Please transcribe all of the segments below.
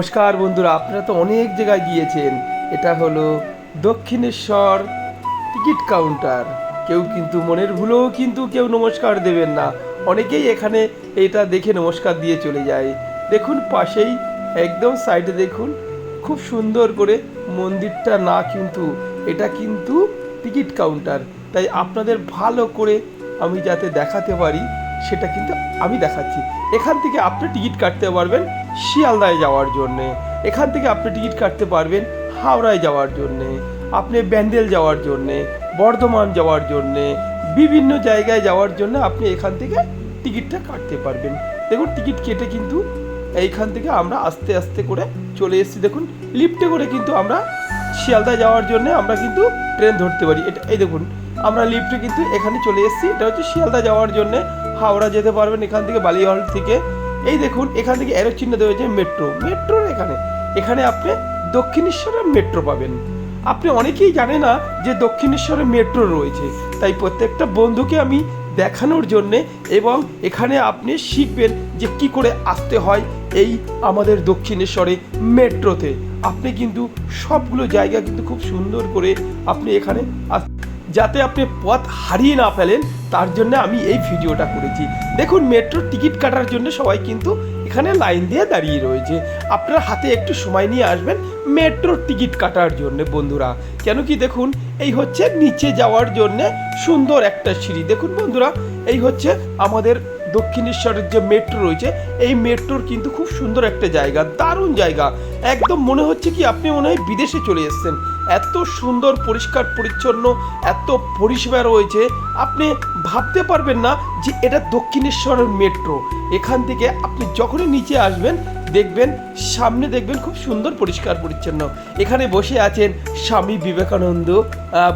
নমস্কার বন্ধুরা, আপনারা তো অনেক জায়গায় গিয়েছেন। এটা হলো দক্ষিণেশ্বর টিকিট কাউন্টার। কেউ কিন্তু মনের ভুলেও কিন্তু কেউ নমস্কার দেবেন না। অনেকেই এখানে এটা দেখে নমস্কার দিয়ে চলে যায়। দেখুন পাশেই, একদম সাইডে দেখুন, খুব সুন্দর করে মন্দিরটা না কিন্তু, এটা কিন্তু টিকিট কাউন্টার। তাই আপনাদের ভালো করে আমি যাতে দেখাতে পারি সেটা কিন্তু আমি দেখাচ্ছি। এখান থেকে আপনি টিকিট কাটতে পারবেন শিয়ালদায় যাওয়ার জন্যে। এখান থেকে আপনি টিকিট কাটতে পারবেন হাওড়ায় যাওয়ার জন্যে। আপনি ব্যান্ডেল যাওয়ার জন্যে, বর্ধমান যাওয়ার জন্যে, বিভিন্ন জায়গায় যাওয়ার জন্য আপনি এখান থেকে টিকিটটা কাটতে পারবেন। দেখুন, টিকিট কেটে কিন্তু এইখান থেকে আমরা আস্তে আস্তে করে চলে এসেছি। দেখুন, লিফটে করে কিন্তু আমরা শিয়ালদায় যাওয়ার জন্য আমরা কিন্তু ট্রেন ধরতে পারি। এটা এই দেখুন, আমরা লিফটে কিন্তু এখানে চলে এসেছি। এটা হচ্ছে শিয়ালদা যাওয়ার জন্য হাওড়া যেতে পারবেন এখান থেকে বালিহল থেকে। এই দেখুন, এখান থেকে এরো চিহ্ন দেওয়া হয়েছে মেট্রো। মেট্রোর এখানে। এখানে আপনি দক্ষিণেশ্বরের মেট্রো পাবেন। আপনি অনেকেই জানে না যে দক্ষিণেশ্বরে মেট্রো রয়েছে। তাই প্রত্যেকটা বন্ধুকে আমি দেখানোর জন্যে এবং এখানে আপনি শিখবেন যে কি করে আসতে হয় এই আমাদের দক্ষিণেশ্বরে মেট্রোতে। আপনি কিন্তু সবগুলো জায়গা কিন্তু খুব সুন্দর করে আপনি এখানে আস- যাতে আপনি পথ হারিয়ে না ফেলেন, তার জন্য আমি এই ভিডিওটা করেছি। দেখুন, মেট্রোর টিকিট কাটার জন্য সবাই কিন্তু এখানে লাইন দিয়ে দাঁড়িয়ে রয়েছে। আপনার হাতে একটু সময় নিয়ে আসবেন মেট্রোর টিকিট কাটার জন্য, বন্ধুরা। কেন কি দেখুন, এই হচ্ছে নিচে যাওয়ার জন্য সুন্দর একটা সিঁড়ি। দেখুন, বন্ধুরা, এই হচ্ছে আমাদের দক্ষিণেশ্বরের যে মেট্রো রয়েছে, এই মেট্রোর কিন্তু খুব সুন্দর একটা জায়গা, দারুণ জায়গা। একদম মনে হচ্ছে কি আপনি মনে হয় বিদেশে চলে এসেছেন। এত সুন্দর, পরিষ্কার, পরিচ্ছন্ন, এত পরিষেবা রয়েছে, আপনি ভাবতে পারবেন না যে এটা দক্ষিণেশ্বরের মেট্রো। এখান থেকে আপনি যখনই নিচে আসবেন, দেখবেন, সামনে দেখবেন খুব সুন্দর, পরিষ্কার, পরিচ্ছন্ন। এখানে বসে আছেন স্বামী বিবেকানন্দ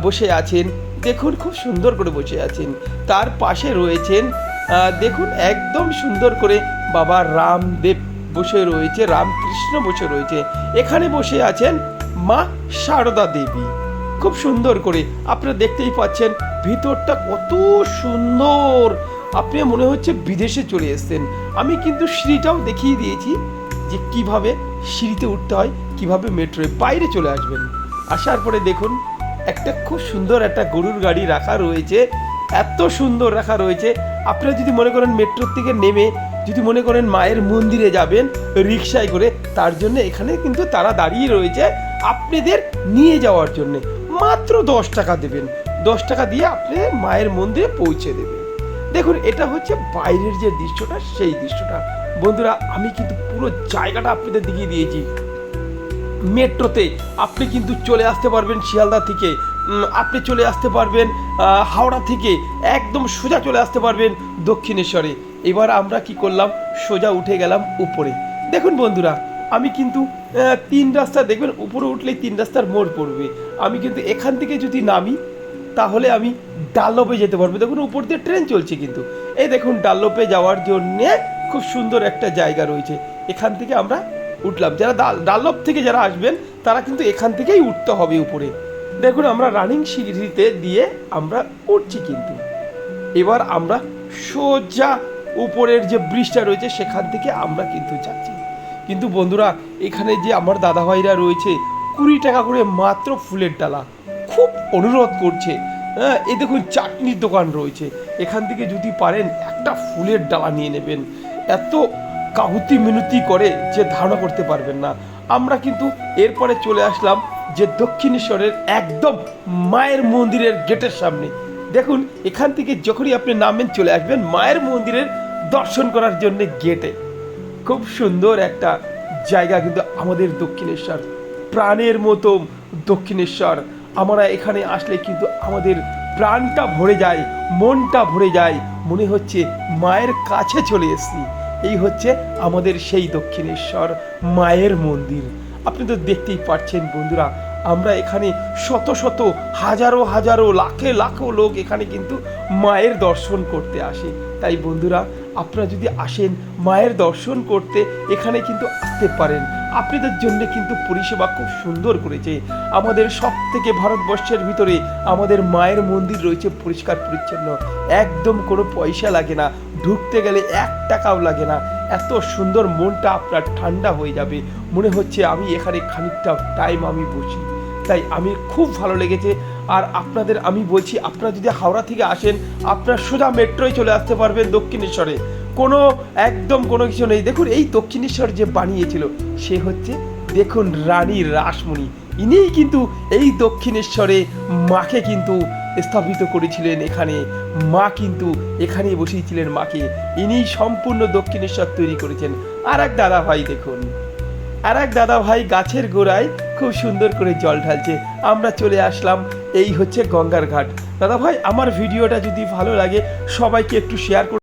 বসে আছেন, দেখুন খুব সুন্দর করে বসে আছেন। তার পাশে রয়েছেন দেখুন একদম সুন্দর করে বাবা রামদেব বসে রয়েছে, রামকৃষ্ণ বসে রয়েছে। এখানে বসে আছেন মা সারদা দেবী। খুব সুন্দর করে আপনারা দেখতেই পাচ্ছেন, ভিতরটা কত সুন্দর। আপনি মনে হচ্ছে বিদেশে চলে এসেছেন। আমি কিন্তু সিঁড়িটাও দেখিয়ে দিয়েছি যে কীভাবে সিঁড়িতে উঠতে হয়, কীভাবে মেট্রোয় বাইরে চলে আসবেন। আসার পরে দেখুন, একটা খুব সুন্দর একটা গরুর গাড়ি রাখা রয়েছে। এত সুন্দর রাখা রয়েছে। আপনারা যদি মনে করেন মেট্রোর থেকে নেমে, যদি মনে করেন মায়ের মন্দিরে যাবেন রিক্সায় করে, তার জন্য এখানে কিন্তু তারা দাঁড়িয়ে রয়েছে। আপনাদের নিয়ে যাওয়ার জন্যে। মাত্র দশ টাকা দেবেন। দশ টাকা দিয়ে আপনি মায়ের মন্দিরে পৌঁছে দেবেন। দেখুন, এটা হচ্ছে বাইরের যে দৃশ্যটা, সেই দৃশ্যটা। বন্ধুরা, আমি কিন্তু পুরো জায়গাটা আপনাদের দেখিয়ে দিয়েছি। মেট্রোতে আপনি কিন্তু চলে আসতে পারবেন শিয়ালদা থেকে। আপনি চলে আসতে পারবেন হাওড়া থেকে। একদম সোজা চলে আসতে পারবেন দক্ষিণেশ্বরে। এবার আমরা কি করলাম? সোজা উঠে গেলাম উপরে। দেখুন বন্ধুরা, আমি কিন্তু তিন রাস্তা দেখবেন, উপরে উঠলেই তিন রাস্তার মোড় পড়বে। আমি কিন্তু এখান থেকে যদি নামি, তাহলে আমি ডাল্লপে যেতে পারব। দেখুন, উপর দিয়ে ট্রেন চলছে কিন্তু। এই দেখুন, ডাল্লপে যাওয়ার জন্যে খুব সুন্দর একটা জায়গা রয়েছে। এখান থেকে আমরা উঠলাম। যারা ডাল- ডাল্লপ থেকে যারা আসবেন, তারা কিন্তু এখান থেকেই উঠতে হবে উপরে। দেখুন, আমরা রানিং সিঁড়িতে দিয়ে আমরা উঠছি কিন্তু। এবার আমরা সোজা উপরের যে ব্রিজটা রয়েছে, সেখান থেকে আমরা কিন্তু যাচ্ছি। কিন্তু বন্ধুরা, এখানে যে আমার দাদাভাইরা রয়েছে, কুড়ি টাকা করে মাত্র ফুলের ডালা। খুব অনুরোধ করছে। হ্যাঁ এ দেখুন চাটনির দোকান রয়েছে। এখান থেকে যদি পারেন একটা ফুলের ডালা নিয়ে নেবেন। এত কাহুতি মিনতি করে যে ধারণা করতে পারবেন না। আমরা কিন্তু এরপরে চলে আসলাম যে দক্ষিণেশ্বরের একদম মায়ের মন্দিরের গেটের সামনে। দেখুন, এখান থেকে যখনই আপনি নামেন চলে আসবেন মায়ের মন্দিরের দর্শন করার জন্য গেটে। খুব সুন্দর একটা জায়গা কিন্তু আমাদের দক্ষিণেশ্বর। প্রাণের মতো দক্ষিণেশ্বর। আমরা এখানে আসলে কিন্তু আমাদের প্রাণটা ভরে যায়, মনটা ভরে যায়। মনে হচ্ছে মায়ের কাছে চলে এসেছি। এই হচ্ছে আমাদের সেই দক্ষিণেশ্বর মায়ের মন্দির। আপনি তো দেখতেই পাচ্ছেন বন্ধুরা, আমরা এখানে শত শত, হাজারো হাজারো, লাখে লাখো লোক এখানে কিন্তু মায়ের দর্শন করতে আসে। তাই বন্ধুরা আপনারা যদি আসেন মায়ের দর্শন করতে, এখানে কিন্তু আসতে পারেন। আপনাদের জন্য কিন্তু পরিষেবা খুব সুন্দর করেছে। আমাদের সব থেকে ভারতবর্ষের ভিতরে আমাদের মায়ের মন্দির রয়েছে পরিষ্কার পরিচ্ছন্ন। একদম কোনো পয়সা লাগে না। ঢুকতে গেলে এক টাকাও লাগে না। এত সুন্দর মনটা আপনার ঠান্ডা হয়ে যাবে। মনে হচ্ছে আমি এখানে খানিকটা টাইম আমি বসি। তাই আমি খুব ভালো লেগেছে। আর আপনাদের আমি বলছি, আপনারা যদি হাওড়া থেকে আসেন, আপনারা সোজা মেট্রোয় চলে আসতে পারবেন দক্ষিণেশ্বরে। কোনো, একদম কোনো কিছু নেই। দেখুন, এই দক্ষিণেশ্বর যে বানিয়েছিল, সে হচ্ছে, দেখুন, রানী রাসমণি। ইনিই কিন্তু এই দক্ষিণেশ্বরে মাকে কিন্তু স্থাপিত করেছিলেন এখানে। মা কিন্তু এখানেই বসিয়েছিলেন মাকে। ইনিই সম্পূর্ণ দক্ষিণেশ্বর তৈরি করেছেন। আর এক দাদা ভাই দেখুন। আর এক দাদা ভাই গাছের গোড়ায় খুব সুন্দর করে জল ঢালছে। আমরা চলে আসলাম এই হচ্ছে গঙ্গার ঘাট। দাদা ভাই আমার ভিডিওটা যদি ভালো লাগে সবাইকে একটু শেয়ার